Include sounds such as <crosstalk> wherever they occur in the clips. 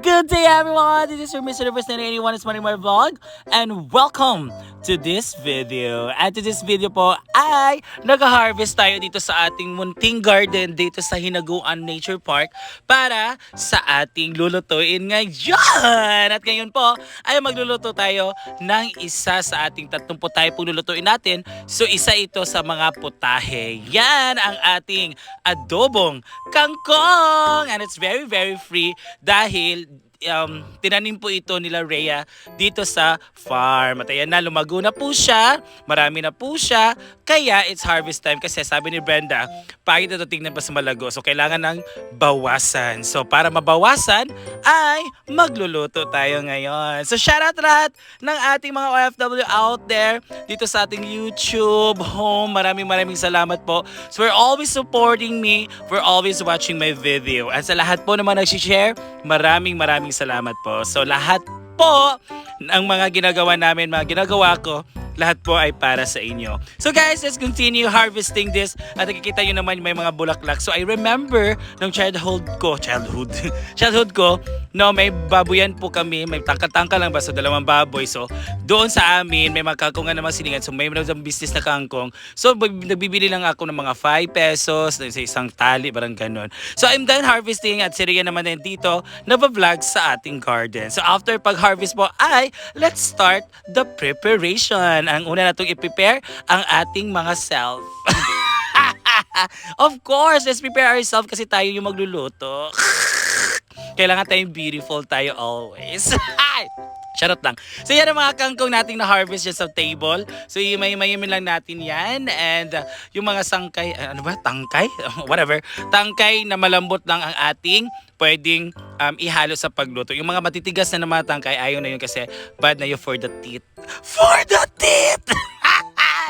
Good day, everyone. This is your Mr. Universe 981 is My Vlog. And welcome to this video. At to this video po ay nag-harvest tayo dito sa ating munting garden dito sa Hinaguan Nature Park para sa ating lulutuin ngayon. At ngayon po ay magluluto tayo ng isa sa ating tatlong putahe po lulutuin natin. So isa ito sa mga putahe. Yan ang ating adobong kangkong. And it's very, very free dahil um, tinanim po ito nila Rhea dito sa farm. At ayan na, lumago na po siya. Marami na po siya. Kaya it's harvest time kasi sabi ni Brenda, pangit ito tingnan pa sa malago. So kailangan ng bawasan. So para mabawasan ay magluluto tayo ngayon. So shout out lahat ng ating mga OFW out there dito sa ating YouTube home. Maraming maraming salamat po. So for always supporting me, for always watching my video. At sa lahat po naman nagsishare, maraming maraming salamat po. So lahat po ng mga ginagawa namin, mga ginagawa ko, lahat po ay para sa inyo. So guys, let's continue harvesting this. At nakikita nyo naman may mga bulaklak. So I remember nung childhood ko, childhood, <laughs> childhood ko, no, may baboyan po kami, may tangka-tangka lang ba sa dalawang baboy. So doon sa amin, may mga kangkongan naman silingan. So may mga business na kangkong. So nagbibili lang ako ng mga 5 pesos sa isang tali, parang ganun. So I'm done harvesting at si Rhea naman din dito nabavlog sa ating garden. So after pag-harvest po ay let's start the preparation. Ang una na itong i-prepare ang ating mga self. <laughs> of course, let's prepare ourselves kasi tayo yung magluluto. <laughs> Kailangan tayong beautiful tayo always. <laughs> Charot lang. So yan ang mga kangkong nating na-harvest dyan sa table. So imay-imayin lang natin yan. And uh, yung mga sangkay, uh, ano ba? Tangkay? <laughs> Whatever. Tangkay na malambot lang ang ating pwedeng um, ihalo sa pagluto. Yung mga matitigas na na mga tangkay, ayaw na yun kasi bad na yun for the teeth. For the teeth! <laughs>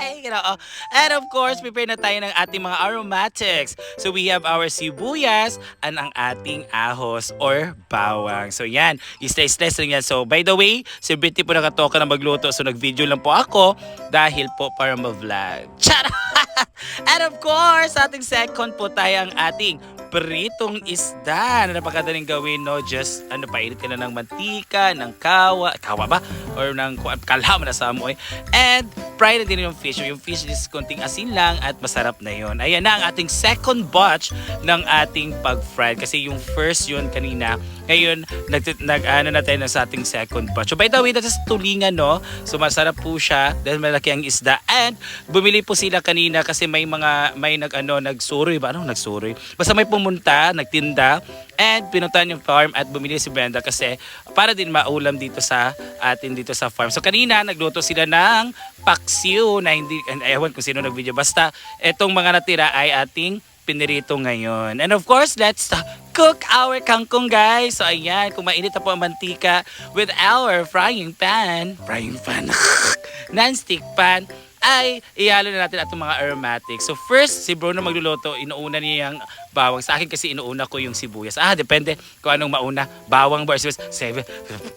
Ay, ginoo. And of course, prepare na tayo ng ating mga aromatics. So we have our sibuyas and ang ating ahos or bawang. So yan, i-slice-slice lang yan. So by the way, si Britney po nakatoka na magluto. So nag-video lang po ako dahil po para ma-vlog. Charot! <laughs> and of course, ating second po tayo ang ating pritong isda na napakadaling gawin, no? Just, ano, painit ka na ng mantika, ng kawa, kawa ba? Or ng kuwan- kalham na sa amoy. And, fry na din yung fish. Yung fish is konting asin lang at masarap na yon. Ayan na ang ating second batch ng ating pag-fry. Kasi yung first yun kanina, ngayon, nag, nag ano na tayo sa ating second batch. So, by the way, that's tulingan, no? So, masarap po siya dahil malaki ang isda. And, bumili po sila kanina kasi may mga, may nag, ano, nagsuroy ba? Ano nagsuroy? Basta may pumunta, nagtinda, and pinuntahan yung farm at bumili si Brenda kasi para din maulam dito sa atin dito sa farm. So kanina nagluto sila ng paksiw na hindi, ewan kung sino nag-video. Basta etong mga natira ay ating pinirito ngayon. And of course, let's cook our kangkong guys. So ayan, kung mainit na po ang mantika with our frying pan, frying pan, <laughs> non-stick pan, ay ihalo na natin atong mga aromatics. So first, si Bruno magluluto, inuuna niya yung bawang. Sa akin kasi inuuna ko yung sibuyas. Ah, depende kung anong mauna. Bawang versus seven.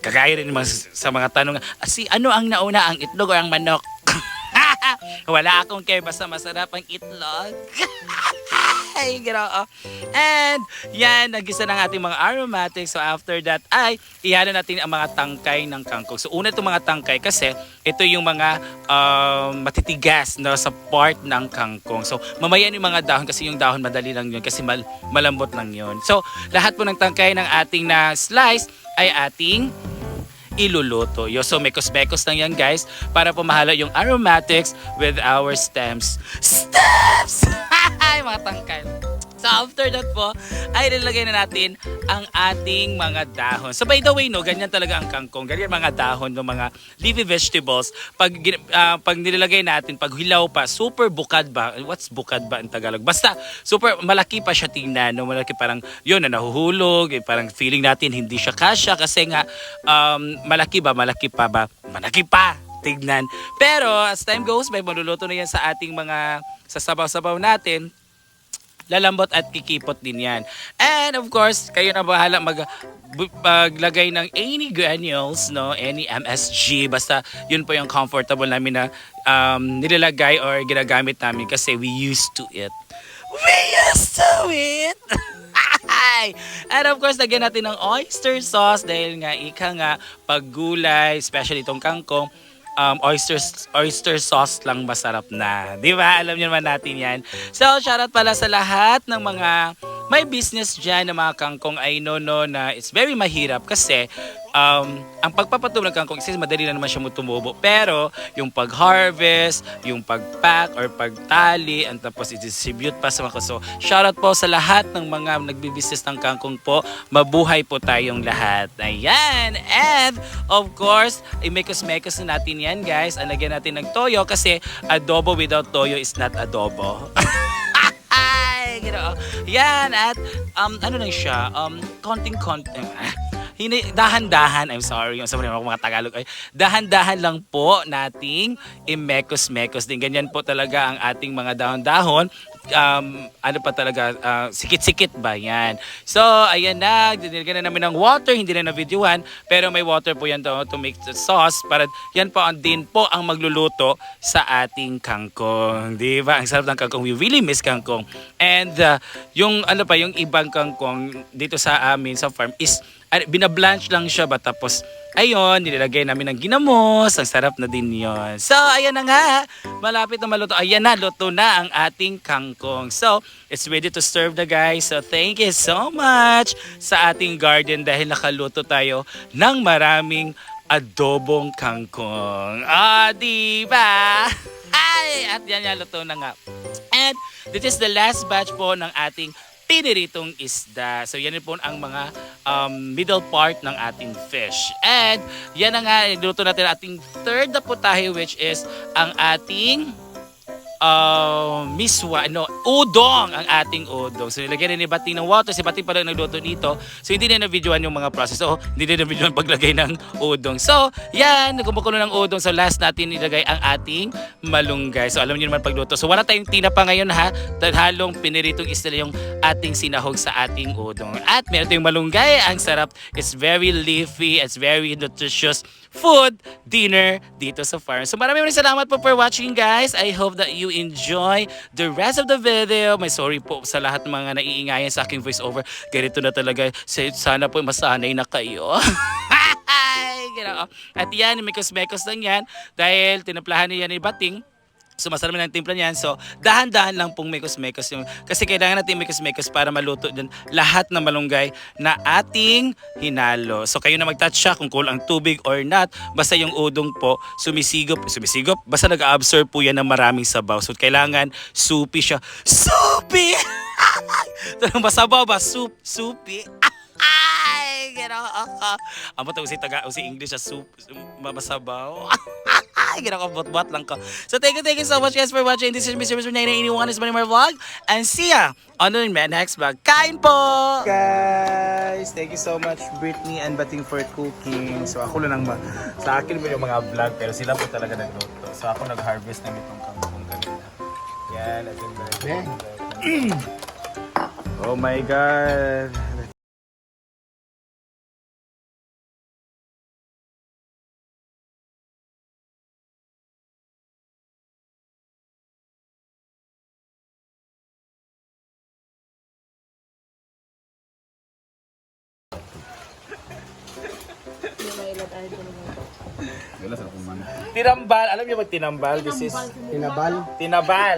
Kagaya rin sa mga tanong. Ah, si ano ang nauna, ang itlog o ang manok? <laughs> Wala akong care basta masarap ang itlog. <laughs> Ay, ginoo. And, yan, nagisa ng ating mga aromatics. So, after that, ay, ihalo natin ang mga tangkay ng kangkong. So, una itong mga tangkay kasi ito yung mga um, matitigas no, sa part ng kangkong. So, mamaya yung mga dahon kasi yung dahon madali lang yun kasi mal- malambot lang yun. So, lahat po ng tangkay ng ating na slice ay ating iluluto. Yo, so mekos-mekos lang yan guys para pumahala yung aromatics with our stems. Stems! <laughs> Ay, mga tangkal. So after that po, ay nilagay na natin ang ating mga dahon. So by the way, no, ganyan talaga ang kangkong. Ganyan mga dahon ng mga leafy vegetables. Pag, ah, pag nilagay natin, pag hilaw pa, super bukad ba? What's bukad ba in Tagalog? Basta, super malaki pa siya tingnan. No? Malaki parang, yun, na nahuhulog. Eh, parang feeling natin hindi siya kasya kasi nga, um, malaki ba? Malaki pa ba? Malaki pa! Tignan. Pero as time goes by, maluluto na yan sa ating mga sa sabaw-sabaw natin lalambot at kikipot din yan. And of course, kayo na bahala mag maglagay ng any granules, no? Any MSG. Basta yun po yung comfortable namin na um, nilalagay or ginagamit namin kasi we used to it. We used to it! <laughs> And of course, lagyan natin ng oyster sauce dahil nga ika nga pag gulay, especially itong kangkong, um, oyster, oyster sauce lang masarap na. Di ba? Alam niyo naman natin yan. So, shoutout pala sa lahat ng mga may business dyan na mga kangkong. I know no na it's very mahirap kasi um, ang pagpapatubo ng kangkong is madali na naman siya tumubo. Pero yung pag-harvest, yung pag-pack or pagtali, and tapos i-distribute pa sa mga So, shoutout po sa lahat ng mga nagbibusiness ng kangkong po. Mabuhay po tayong lahat. Ayan! And, of course, i-mekos-mekos na natin yan, guys. Alagyan natin ng toyo kasi adobo without toyo is not adobo. <laughs> Ay, gino. Yan, at um, ano lang siya, um, konting-konting, <laughs> hindi, dahan-dahan, I'm sorry, yung sabi ng mga Tagalog, ay, dahan-dahan lang po nating imekos-mekos din. Ganyan po talaga ang ating mga dahon-dahon. Um, ano pa talaga, ah, sikit-sikit ba yan? So, ayan na, dinilagyan na namin ng water, hindi na na-videohan, pero may water po yan to, to make the sauce para yan po ang din po ang magluluto sa ating kangkong. Di ba? Ang sarap ng kangkong. We really miss kangkong. And uh, yung ano pa, yung ibang kangkong dito sa amin sa farm is ano, binablanch lang siya ba tapos ayun, nilalagay namin ng ginamos. Ang sarap na din yon. So, ayan na nga. Malapit na maluto. Ayan na, luto na ang ating kangkong. So, it's ready to serve na guys. So, thank you so much sa ating garden dahil nakaluto tayo ng maraming adobong kangkong. Ah, di ba? Ay, at yan yan, luto na nga. And this is the last batch po ng ating piniritong isda. So yan po ang mga um, middle part ng ating fish. And yan na nga, niluto natin ating third na putahe which is ang ating uh, miswa, no, udong ang ating udong. So nilagyan na ni Bating ng water. Si Bating pala nagluto dito. So hindi na na-videoan yung mga process. So hindi na na-videoan paglagay ng udong. So yan, kumukulo ng udong. So last natin nilagay ang ating malunggay. So alam niyo naman pagluto. So wala tayong tinapa ngayon ha. Halong piniritong isda yung ating sinahog sa ating udong. At meron tayong malunggay. Ang sarap. It's very leafy. It's very nutritious food dinner dito sa farm. So maraming maraming salamat po for watching guys. I hope that you enjoy the rest of the video. May sorry po sa lahat ng mga naiingayan sa aking voiceover. Ganito na talaga. Sa- Sana po masanay na kayo. <laughs> At yan, mekos-mekos lang yan dahil tinaplahan niya ni Bating. So masarap na ng timpla niyan. So dahan-dahan lang pong mekos-mekos yung kasi kailangan natin mekos-mekos para maluto din lahat ng malunggay na ating hinalo. So kayo na mag-touch siya kung cool ang tubig or not. Basta yung udong po sumisigop, sumisigop. Basta nag-absorb po yan ng maraming sabaw. So kailangan soupy siya. Soupy! Ito lang <laughs> masabaw ba? Soup, soupy. <laughs> Ay, gano'n ako. Amo to si taga si English soup, masabaw. <laughs> Ay, gano'n ko bot-bot lang ko. So thank you, thank you so much guys for watching. This is Mr. Mr. 981 is Manimar Vlog. And see ya on the next vlog. Kain po! guys! Thank you so much Brittany and Bating for cooking. So ako lang ang ma- sa akin mo yung mga vlog pero sila po talaga nagluto. So ako nag-harvest ng itong kangkong kanina. Yan, at yung <clears throat> Oh my God! Tinambal! Alam niyo ba tinambal? This is Tinabal. tinabal.